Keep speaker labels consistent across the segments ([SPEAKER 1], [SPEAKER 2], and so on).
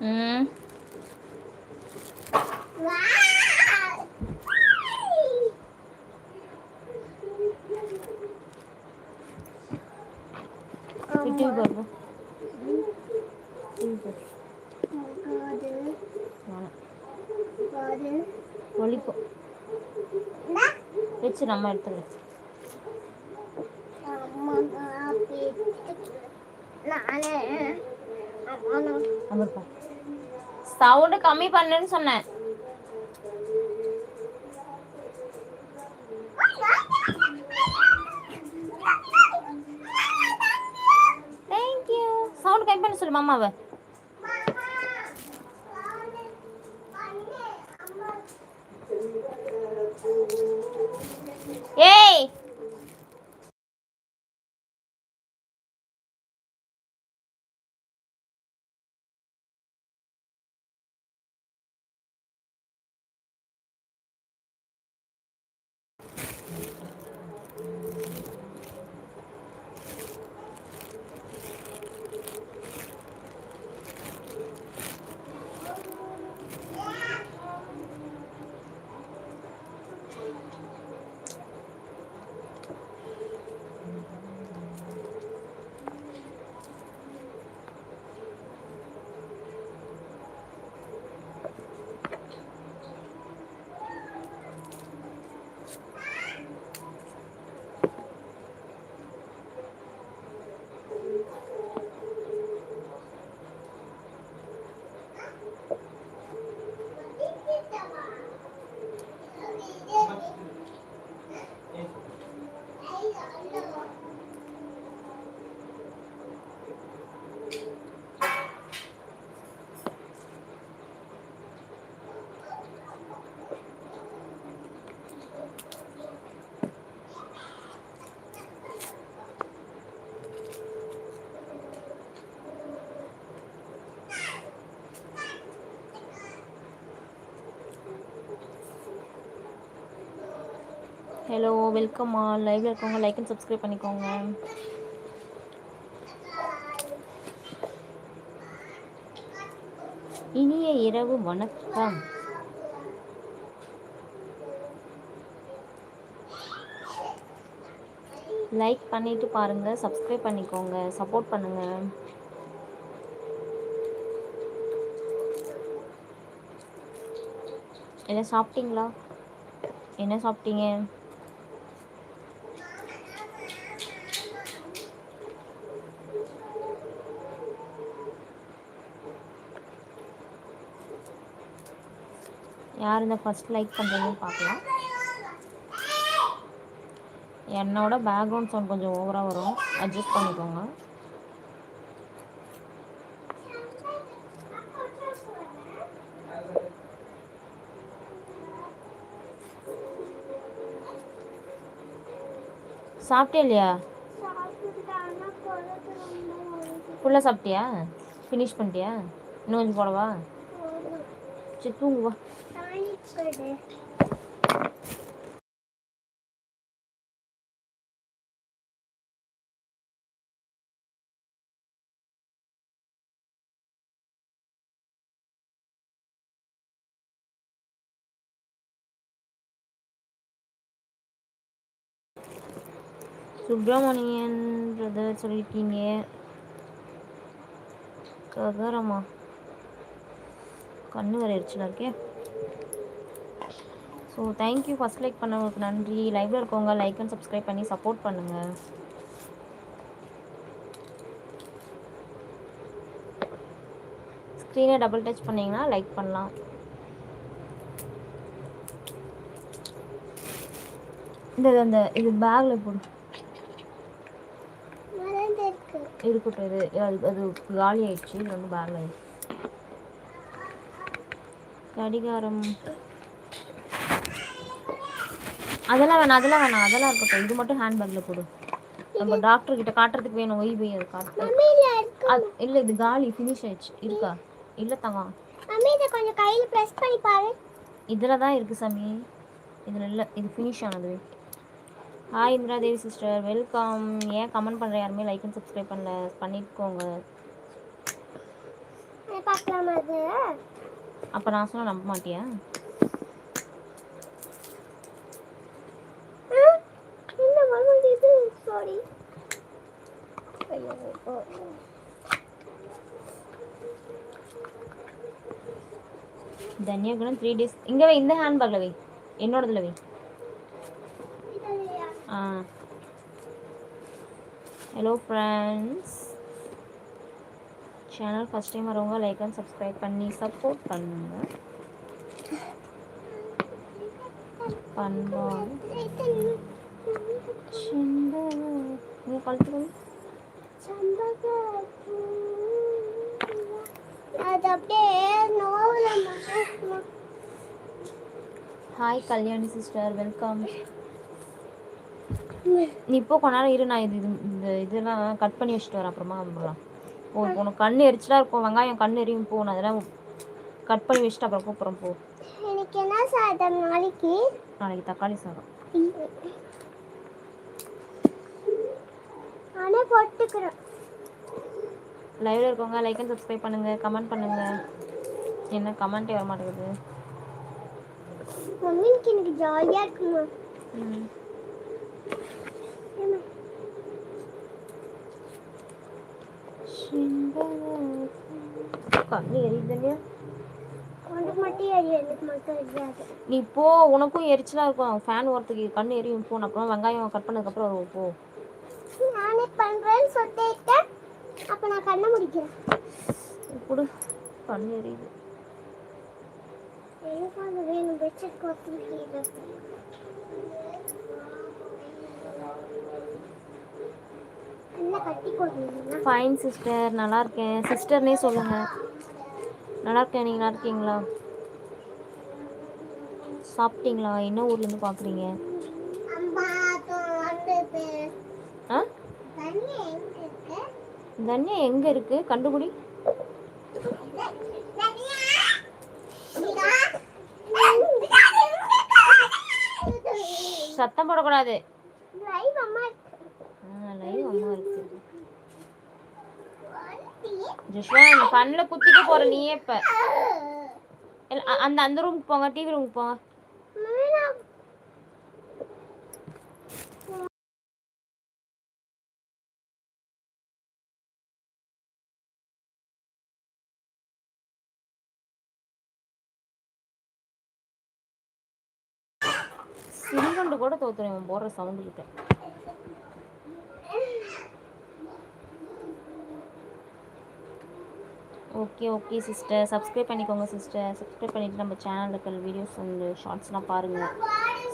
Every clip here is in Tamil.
[SPEAKER 1] ம். போய் டிவி பாரு போ. டிவி பாரு. வேணாம். ஒலிக்கும் வச்சு நம்ம எடுத்துக்கலாம். சவுண்டு கம்மி பண்ணுன்னு சொன்னேன். தேங்க்யூ சவுண்ட் கம்மி பண்ண சொல்லு மாமாவை. ஏய் ஹலோ வெல்கம் ஆல் லைவ்ல இருக்கவங்க லைக் அண்ட் சப்ஸ்கிரைப் பண்ணிக்கோங்க. இனிய இரவு வணக்கம். லைக் பண்ணிட்டு பாருங்க சப்ஸ்கிரைப் பண்ணிக்கோங்க சப்போர்ட் பண்ணுங்க. என்ன சாப்பிட்டீங்களா? என்ன சாப்பிட்டீங்க? யார் இந்த ஃபர்ஸ்ட் லைக் பண்ணுறீங்கன்னு பார்க்கலாம். என்னோட பேக்ரவுண்ட் சவுண்ட் கொஞ்சம் ஓவராக வரும். அட்ஜஸ்ட் பண்ணிக்கோங்க. சாப்பிட்டே இல்லையா? ஃபுல்லாக சாப்பிட்டியா? ஃபினிஷ் பண்ணிட்டியா? இன்னும் கொஞ்சம் போடவா? சரி தூங்குவா சுப்பிரமணியன் பிரதர் சொல்லியிருக்கீங்க ககரமா கண்ணு வர எரிச்சலாக இருக்கே. ஸோ தேங்க்யூ ஃபஸ்ட் லைக் பண்ணவங்களுக்கு நன்றி. லைவ்ல இருக்கவங்க லைக் அண்ட் சப்ஸ்கிரைப் பண்ணி சப்போர்ட் பண்ணுங்கள் ஸ்க்ரீனை டபுள் டச் பண்ணிங்கன்னா லைக் பண்ணலாம். இந்த இது அந்த இது பேக்கில் போடு. இருக்கட்டும் இது அது காலி ஆயிடுச்சு. இது வந்து பேக்கில் கடிகாரம் அதெல்லாம் வேணாம் அதெல்லாம் வேணாம் அதெல்லாம் இருக்கட்டும். இது மட்டும் ஹேண்ட்பேக்கில் போடு. நம்ம டாக்டர் கிட்ட காட்டுறதுக்கு வேணும். ஒய் போய் அது காட்டு. இல்லை இது காலி ஃபினிஷ் ஆயிடுச்சு. இருக்கா? இல்லை தங்கம்
[SPEAKER 2] மம்மி இதை கொஞ்சம் கையில் ப்ரெஸ் பண்ணி பாரு.
[SPEAKER 1] இதில் தான் இருக்குது சாமி. இதில் இல்லை இது ஃபினிஷ் ஆனது. Hi Indira Devi sister welcome ஏன் கமெண்ட் பண்ணுற யாருமே லைக் அண்ட் சப்ஸ்கிரைப் பண்ணல? பண்ணிக்கோங்க. அப்போ நான் சொன்ன நம்ப மாட்டியா
[SPEAKER 2] ஆ, என்ன வரும் இது சாரி ஐயோ.
[SPEAKER 1] தன்யா கூட த்ரீ டேஸ் இங்கே வை இந்த ஹேண்ட்பேக்கில் வை. என்னோடதுல வை? ஆ. Hello friends channel first time வரவங்க லைக் அண்ட் சப்ஸ்கிரைப் பண்ணி சப்போர்ட் பண்ணுங்க. பண்பாடு ஹாய் கல்யாணி சிஸ்டர் வெல்கம் நீ இப்போ கொஞ்ச நேரம் இரு நான் இது இந்த இதெல்லாம் கட் பண்ணி வச்சுட்டு வரேன். அப்புறமா வந்துடலாம் இப்போ உனக்கு கண் எரிச்சலாக இருக்கும். வெங்காயம் கண் எரியும். போ நான் அதெல்லாம் கட் பண்ணி வச்சுட்டு அப்புறம் கூப்பிட்றேன். போ.
[SPEAKER 2] எனக்கு என்ன சாதம்? நாளைக்கு?
[SPEAKER 1] நாளைக்கு தக்காளி சாதம்.
[SPEAKER 2] நானே போட்டுக்கிறேன்.
[SPEAKER 1] லைவ்ல இருக்கவங்க லைக் அண்ட் சப்ஸ்கிரைப் பண்ணுங்க கமெண்ட் பண்ணுங்க. என்ன கமெண்ட்டே வர மாட்டேங்குது
[SPEAKER 2] மம்மிக்கு எனக்கு ஜாலியா இருக்குமா?
[SPEAKER 1] கண்ணு எரியுது நீ போ உனக்கும் எரிச்சலாக இருக்கும். ஃபேன் ஓரத்துக்கு கண்ணு எரியும் போ. அப்புறம் வெங்காயம் கட் பண்ணதுக்கப்புறம் போ.
[SPEAKER 2] நானே பண்றேன்னு சொல்லிட்டேன் அப்ப நான் கண்ணை முடிக்கிறேன்.
[SPEAKER 1] கொடு கண்ணு எரியுது.
[SPEAKER 2] எனக்கு அது வேணும் பெட்ஷீட்
[SPEAKER 1] ஃபைன் சிஸ்டர் நல்லா இருக்கேன். சிஸ்டர்னே சொல்லுங்க. நல்லா இருக்கேன். நீங்கள் நல்லா இருக்கீங்களா? சாப்பிட்டீங்களா? என்ன ஊர்லேருந்து பார்க்குறீங்க ஆ?
[SPEAKER 2] தண்ணி எங்க இருக்கு?
[SPEAKER 1] எங்கே இருக்குது கண்டுபிடி. சத்தம் போடக்கூடாது.
[SPEAKER 2] லைவ் அம்மா
[SPEAKER 1] லைவ் அம்மா இருக்கு. ஜஸ்வா இந்த கண்ணில் குத்திக்க போகிற நீயே இப்போ. அந்த அந்த ரூமுக்கு போங்க டிவி ரூமுக்கு போங்க. சிலிகண்டு கூட தோத்துறேன் இவன் போடுற சவுண்டு கிட்ட. ஓகே ஓகே சிஸ்டர் சப்ஸ்கிரைப் பண்ணிக்கோங்க சிஸ்டர் சப்ஸ்கிரைப் பண்ணிவிட்டு நம்ம சேனலில் இருக்கிற வீடியோஸ் வந்து ஷார்ட்ஸ்லாம் பாருங்கள்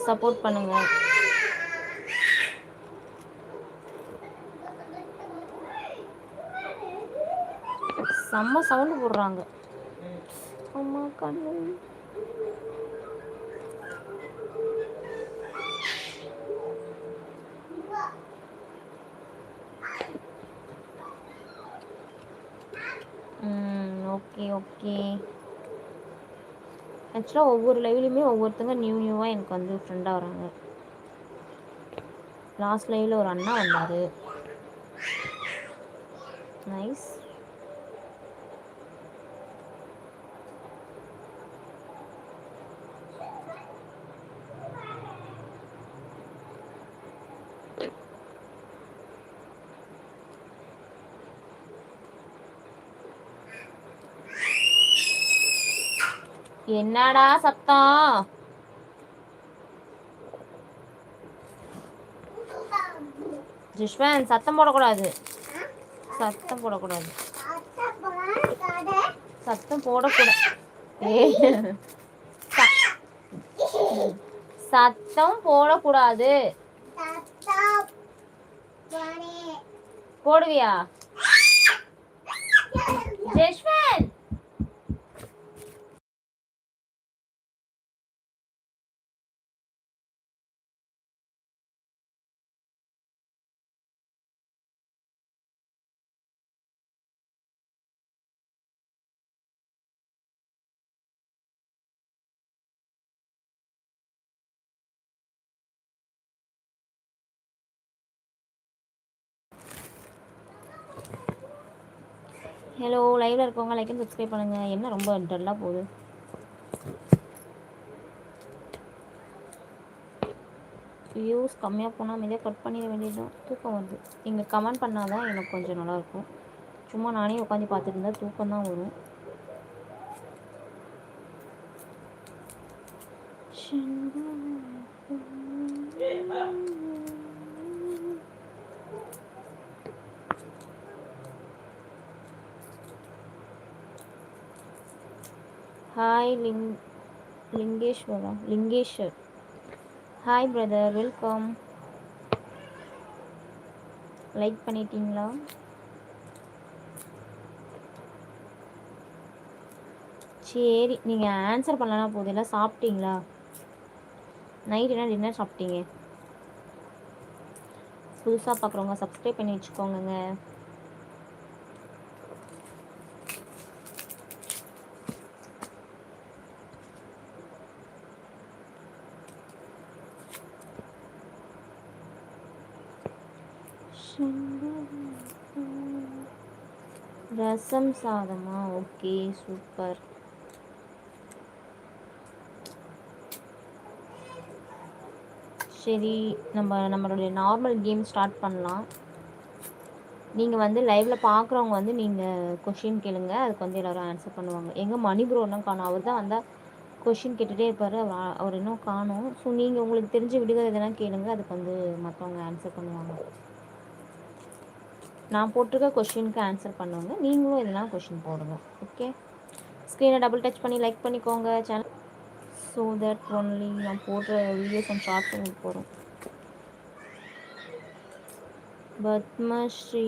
[SPEAKER 1] சப்போர்ட் பண்ணுங்கள் செம்ம சவுண்டு போடுறாங்க. அம்மா கண்ணு. ஓகே ஓகே ஆக்சுவலாக ஒவ்வொரு லைவ்லையுமே ஒவ்வொருத்தங்க நியூ நியூவாக எனக்கு வந்து ஃப்ரெண்டாக வராங்க. லாஸ்ட் லைவில் ஒரு அண்ணா வந்தார். நைஸ் என்னடா சத்தம்? ஜிஷ்வன் சத்தம் போடக்கூடாது. சத்தம் போடக்கூடாது. சத்தம் போடக்கூடாது. சத்தம் போடக்கூடாது. போடுவியா? ஜெஷ்வன் ஹலோ லைவ்ல இருக்கவங்க லைக் அண்ட் சப்ஸ்கிரைப் பண்ணுங்க. என்ன ரொம்ப டல்லாக போகுது? வியூஸ் கம்மியாக போனால் மீதே கட் பண்ணிட வேண்டியதுதான். தூக்கம் வருது. நீங்கள் கமெண்ட் பண்ணால் தான் எனக்கு கொஞ்சம் நல்லாயிருக்கும் சும்மா நானே உட்காந்து பார்த்துட்டு இருந்தால் தூக்கம் தான் வரும் hi Ling Lingeswara Lingeswar hi brother welcome like பண்ணிட்டீங்களா? சரி நீங்கள் ஆன்சர் பண்ணலனா போதும். இல்லை சாப்பிட்டீங்களா? நைட் என்ன டின்னர் சாப்பிட்டீங்க? புதுசாக பார்க்குறவங்க சப்ஸ்கிரைப் பண்ணி வச்சுக்கோங்க ரசம் சாதமா? Okay super. சரி நம்ம நம்மளுடைய நார்மல் கேம் ஸ்டார்ட் பண்ணலாம். நீங்கள் வந்து லைவில் பார்க்குறவங்க வந்து நீங்கள் கொஷின் கேளுங்க. அதுக்கு வந்து எல்லோரும் ஆன்சர் பண்ணுவாங்க. எங்கள் மணி ப்ரோ காணும். அவர் தான் வந்தால் கொஷின் கேட்டுகிட்டே இருப்பார். அவர் அவர் இன்னும் காணும். ஸோ நீங்கள் உங்களுக்கு தெரிஞ்ச விடுகதை எதனா கேளுங்க. அதுக்கு வந்து மற்றவங்க ஆன்சர் பண்ணுவாங்க. நான் போட்டிருக்க கொஷினுக்கு ஆன்சர் பண்ணுவாங்க நீங்களும் எதனா கொஷின் போடுங்க. ஓகே ஸ்க்ரீனை டபுள் டச் பண்ணி லைக் பண்ணிக்கோங்க. சேனல் ஸோ தட் ஒன்லி நான் போடுற வீடியோஸ் அண்ட் ஷார்ட்ஸ் உங்களுக்கு போகிறோம் Padmashri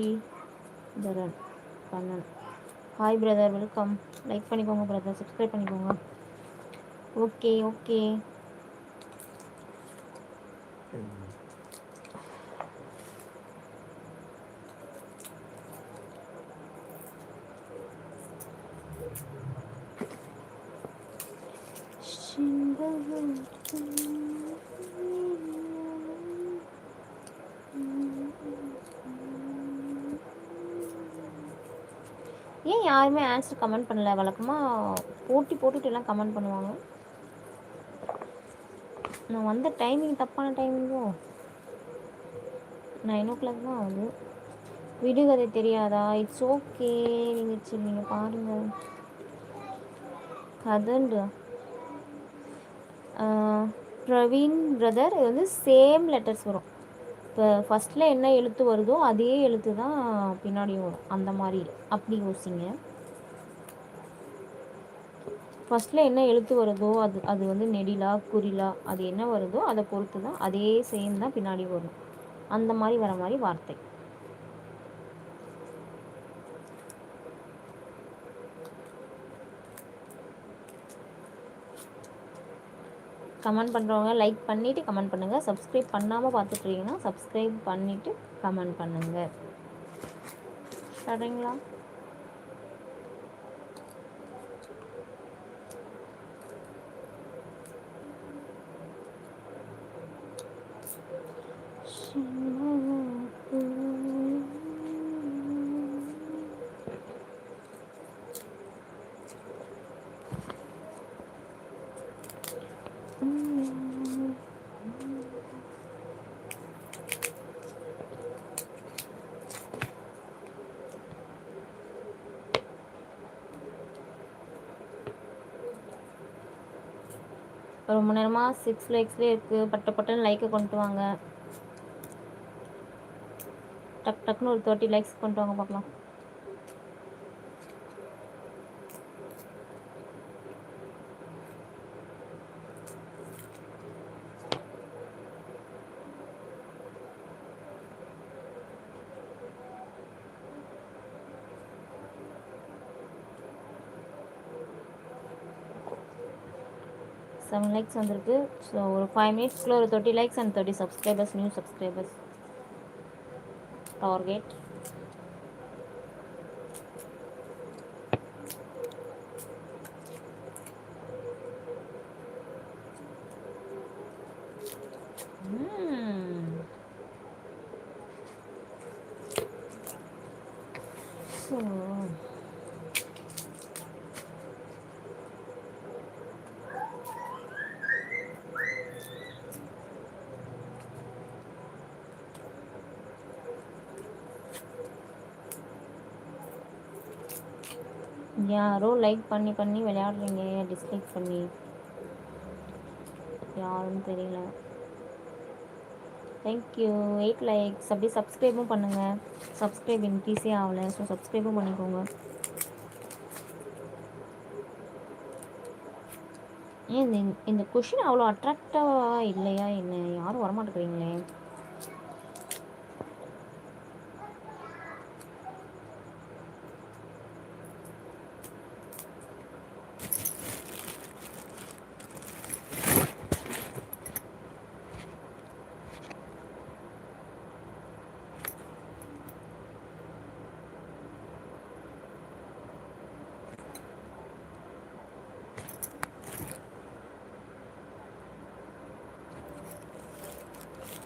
[SPEAKER 1] Dharan Kannan hi brother welcome like பண்ணிக்கோங்க பிரதர் சப்ஸ்கிரைப் பண்ணிக்கோங்க. ஓகே ஓகே ஏன் யாருமே ஆன்சர் கமெண்ட் பண்ணல. வழக்கமாக போட்டி போட்டுட்டு எல்லாம் கமெண்ட் பண்ணுவாங்க. நான் வந்த டைமிங் தப்பான டைமிங்கோ நைன் ஓ கிளாக் தான் ஆகுது. விடுகதை தெரியாதா? இட்ஸ் ஓகே நீங்கள் சரி நீங்கள் பாருங்கள் கதண்டு. பிரவீன் பிரதர் இது வந்து சேம் லெட்டர்ஸ் வரும். இப்போ ஃபஸ்ட்டில் என்ன எழுத்து வருதோ அதே எழுத்து தான் பின்னாடியும் வரும். அந்த மாதிரி. அப்படி யோசிங்க. ஃபஸ்ட்டில் என்ன எழுத்து வருதோ அது அது வந்து நெடிலா குறிலா அது என்ன வருதோ அதை பொறுத்து தான் அதே சேம் தான் பின்னாடி வரும். அந்த மாதிரி வர மாதிரி வார்த்தை. கமெண்ட் பண்ணுறவங்க லைக் பண்ணிவிட்டு கமெண்ட் பண்ணுங்கள் சப்ஸ்கிரைப் பண்ணாமல் பார்த்துட்ருக்கீங்கன்னா சப்ஸ்கிரைப் பண்ணிவிட்டு கமெண்ட் பண்ணுங்கள் சரிங்களா ரொம்ப நேரமாக சிக்ஸ் லைக்ஸ்லேயே இருக்குது பட்ட பட்டன்னு லைக்கை கொண்டு வாங்க. டக் டக்குன்னு ஒரு தேர்ட்டி லைக்ஸ் கொண்டு வாங்க பார்க்கலாம். செவன் லைக்ஸ் வந்திருக்கு. ஸோ ஒரு ஃபைவ் மினிட்ஸ்க்குள்ள ஒரு thirty likes and thirty subscribers new subscribers target so யாரோ லைக் பண்ணி பண்ணி விளையாடுறீங்க டிஸ்லைக் பண்ணி? யாருன்னு தெரியல. தேங்க்யூ எயிட் லைக்ஸ் அப்படியே சப்ஸ்கிரைபும் பண்ணுங்கள் சப்ஸ்கிரைப் இன்க்ரீஸே ஆகலை. ஸோ சப்ஸ்கிரைபும் பண்ணிக்கோங்க. ஏன் இந்த இந்த கொஷின் அவ்வளோ அட்ராக்டிவாக இல்லையா? என்ன? யாரும் வரமாட்டேங்கிறீங்களே?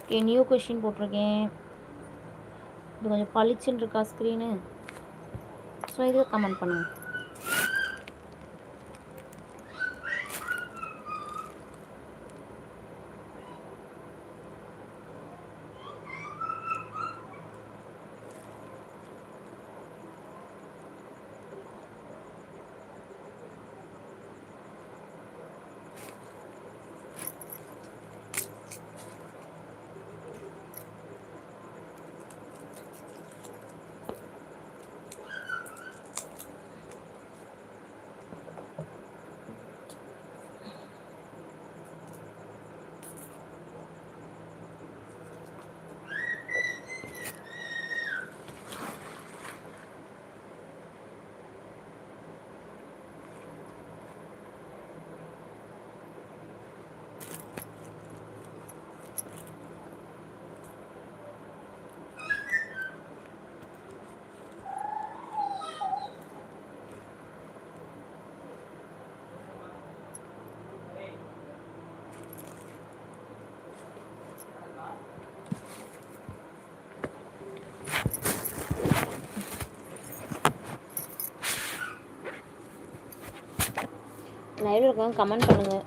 [SPEAKER 1] ஓகே நியூ கொஷின் போட்டிருக்கேன். இது கொஞ்சம் பளிச்சுன்னு இருக்கா ஸ்க்ரீனு ஸோ இது கமெண்ட் பண்ணுங்கள் பண்ணுங்க லைவ்ல இருக்காங்க கமெண்ட் பண்ணுங்கள்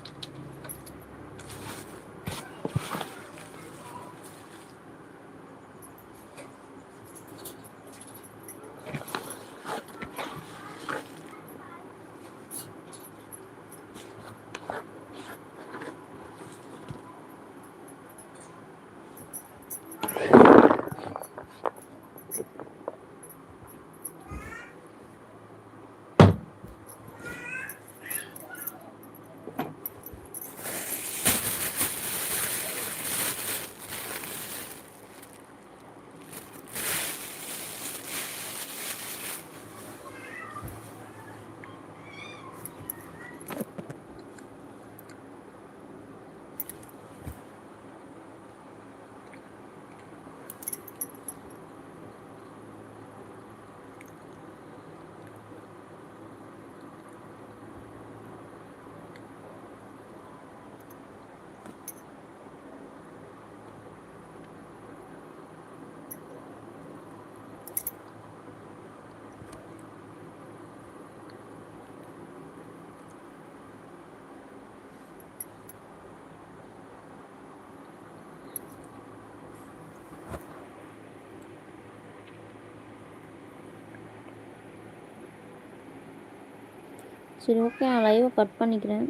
[SPEAKER 1] சரி ஓகே நான் லைவை கட் பண்ணிக்கிறேன்.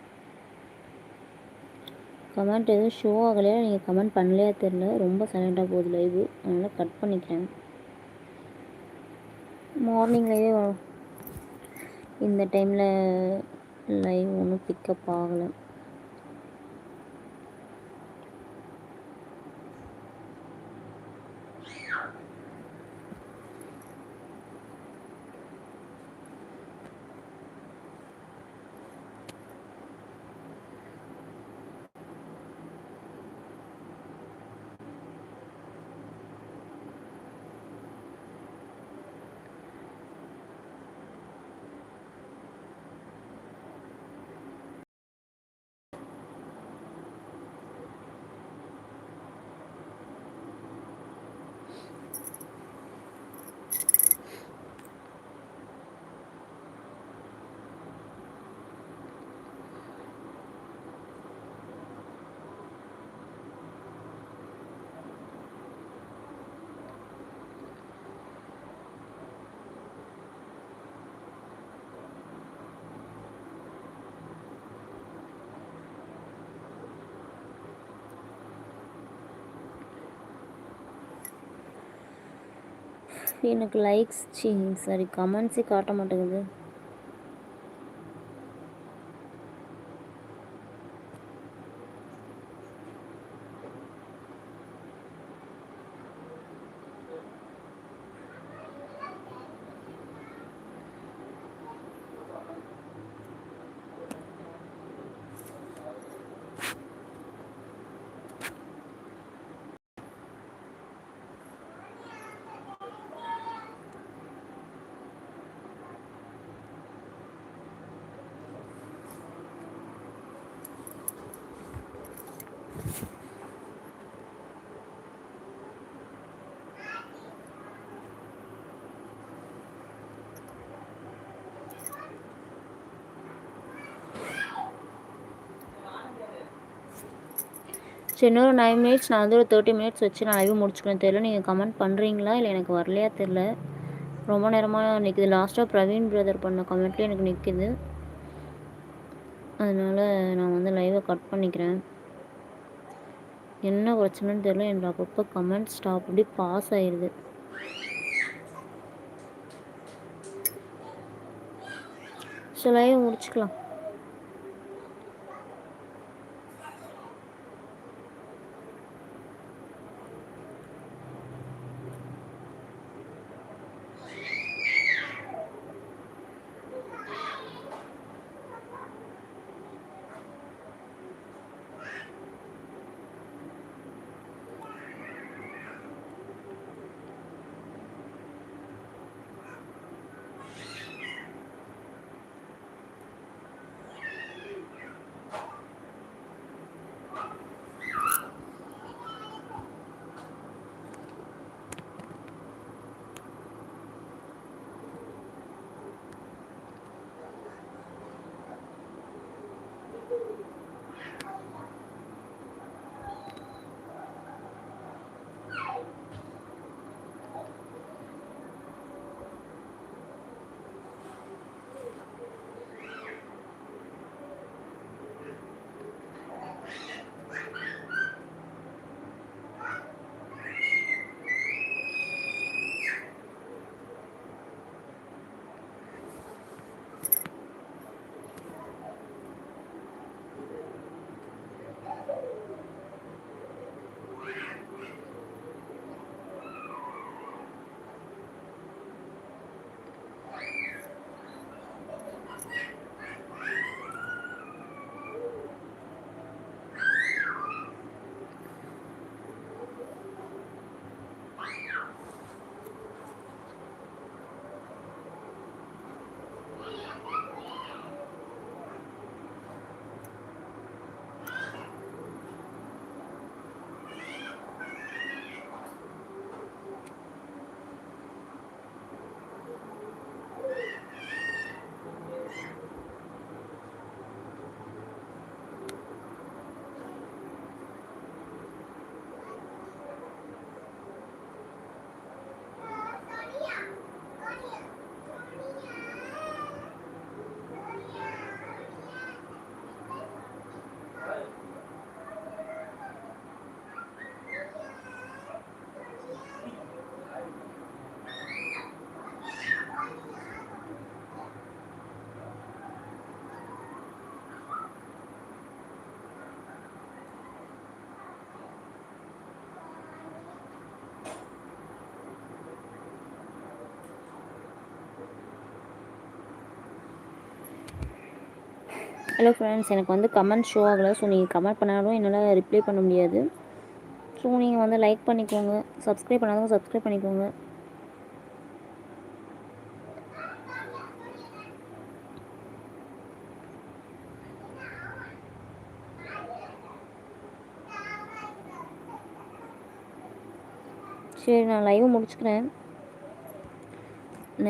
[SPEAKER 1] கமெண்ட் எதுவும் ஷோ ஆகலையா? நீங்கள் கமெண்ட் பண்ணலையா? தெரில ரொம்ப சைலண்ட்டாக போகுது லைவு அதனால் கட் பண்ணிக்கிறேன். மார்னிங் லைவே இந்த டைமில் லைவ் ஒன்றும் பிக்கப் ஆகலை. எனக்கு லைக்ஸ் சீ சாரி கமெண்ட்ஸே காட்ட மாட்டேங்குது. சரி இன்னொரு நைன் மினிட்ஸ் நான் வந்து ஒரு தேர்ட்டி மினிட்ஸ் வச்சு நான் லைவ் முடிச்சுக்கிறேன். தெரியல நீங்கள் கமெண்ட் பண்ணுறீங்களா இல்லை எனக்கு வரலையா தெரில ரொம்ப நேரமாக நிற்கிது லாஸ்ட்டாக பிரவீன் பிரதர் பண்ண கமெண்ட்லேயே எனக்கு நிற்கிது அதனால் நான் வந்து லைவை கட் பண்ணிக்கிறேன். என்ன பிரச்சனைன்னு தெரியல. எனக்கு அப்பப்போ கமெண்ட் ஸ்டாப் அப்படி பாஸ் ஆயிடுது ஸோ லைவ் முடிச்சுக்கலாம். ஹலோ ஃப்ரெண்ட்ஸ் எனக்கு வந்து கமெண்ட் ஷோ ஆகலை. ஸோ நீங்கள் கமெண்ட் பண்ணாலும் என்னால் ரிப்ளை பண்ண முடியாது. ஸோ நீங்கள் வந்து லைக் பண்ணிக்கோங்க. சப்ஸ்கிரைப் பண்ணாதவங்க சப்ஸ்கிரைப் பண்ணிக்கோங்க. சரி நான் லைவ் முடிச்சுக்கிறேன்.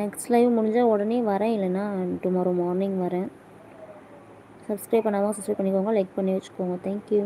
[SPEAKER 1] நெக்ஸ்ட் லைவ் முடிஞ்சால் உடனே வரேன். இல்லைன்னா டுமாரோ மார்னிங் வரேன். சப்ஸ்கிரைப் பண்ணாமல் சப்ஸ்கிரைப் பண்ணிக்கோங்க லைக் பண்ணி வச்சுக்கோங்க. Thank you